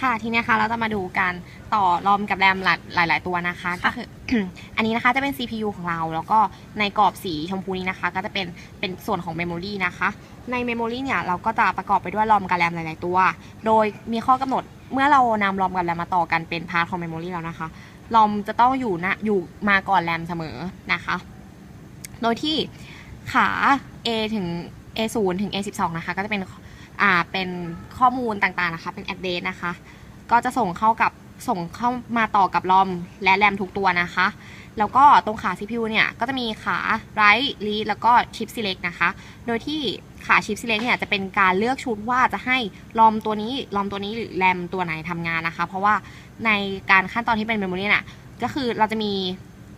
ค่ะทีเนี้ยค่ะเราจะมาดูการต่อรอมกับแรมหลายหลายๆตัวนะคะก็คืออันนี้นะคะจะเป็น CPU ของเรา แล้วก็ในกรอบสีชมพูนี้นะคะ ก็จะเป็นเป็นส่วนของเมมโมรีนะคะ ในเมมโมรีเนี่ยเราก็จะประกอบไปด้วยรอมกับแรมหลาย ๆ ตัว โดยมีข้อกำหนดเมื่อเรานำรอมกับแรมมาต่อกันเป็นพาร์ทของเมมโมรีแล้วนะคะรอมจะต้องอยู่นะอยู่มาก่อนแรมเสมอนะคะ โดยที่ขา A ถึง A0 ถึง A12 นะคะ ก็จะเป็น อ่าเป็นข้อมูลต่างๆนะคะ เป็น address นะคะ ก็จะส่งเข้ากับส่งเข้ามาต่อกับรอมและแรมทุกตัวนะคะ แล้วก็ตรงขา CPU เนี่ย ก็จะมีขา write read แล้วก็ chip select นะคะ โดยที่ขา chip select เนี่ยจะเป็นการเลือกชุดว่าจะให้รอมตัวนี้รอมตัวนี้หรือแรมตัวไหนทำงานนะคะ เพราะว่าในการขั้นตอนที่เป็น memory น่ะก็คือเราจะมี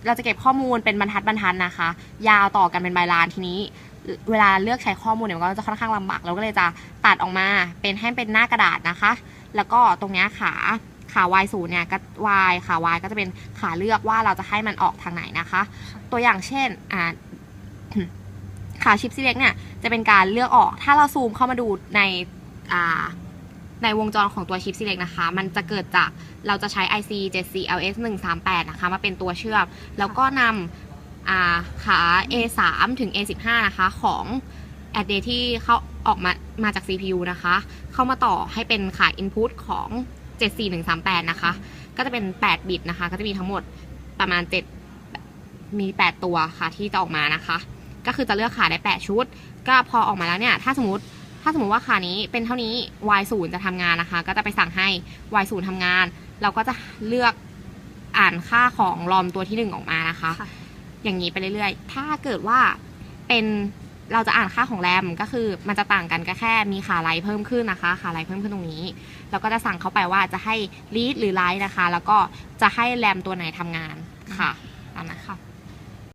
เราจะเก็บข้อมูลเป็นบรรทัดบรรทัดนะคะ ยาวต่อกันเป็นใบลานทีนี้ เวลาเลือกใช้ข้อมูลเนี่ยมันก็จะค่อนข้างลำบากเราก็เลยจะตัดออกมาเป็นให้เป็นหน้ากระดาษนะคะ แล้วก็ตรงเนี้ยขาขา y ศูนย์เนี่ยก็ y ขา y ก็จะเป็นขาเลือกว่าเราจะให้มันออกทางไหนนะคะ ตัวอย่างเช่นอ่าขาชิปซีเล็กเนี่ยจะเป็นการเลือกออก ถ้าเราซูมเข้ามาดูในอ่าในวงจรของตัวชิปซีเล็กนะคะ มันจะเกิดจากเราจะใช้ IC 74LS 138นะคะ มาเป็นตัวเชื่อม แล้วก็นำ ขา A3 ถึง A15 นะคะของ a d d ที่เขาออกมามาจาก CPU นะคะ เข้ามาต่อให้เป็นขา Input ของ 74138 นะคะ ก็จะเป็น 8 บิตนะคะ ก็จะมีทั้งหมดประมาณ 7 มี 8 ตัวค่ะที่จะออกมานะคะ ก็คือจะเลือกขาได้ 8 ชุด ก็พอออกมาแล้วเนี่ย ถ้าสมมติถ้าสมมติว่าขานี้เป็นเท่านี้ y 0 จะทำงานนะคะ ก็จะไปสั่งให้ y 0 ทำงาน เราก็จะเลือกอ่านค่าของรอมตัวที่ 1 ออกมานะคะคะ อย่างนี้ไปเรื่อยๆ ถ้าเกิดว่าเป็นเราจะอ่านค่าของแรมก็คือมันจะต่างกันก็แค่มีขาไลเพิ่มขึ้นนะคะ ขาไลเพิ่มขึ้นตรงนี้เราก็จะสั่งเข้าไปว่าจะให้ลีดหรือไลด์นะคะ แล้วก็จะให้แรมตัวไหนทำงานค่ะตามนั้นค่ะ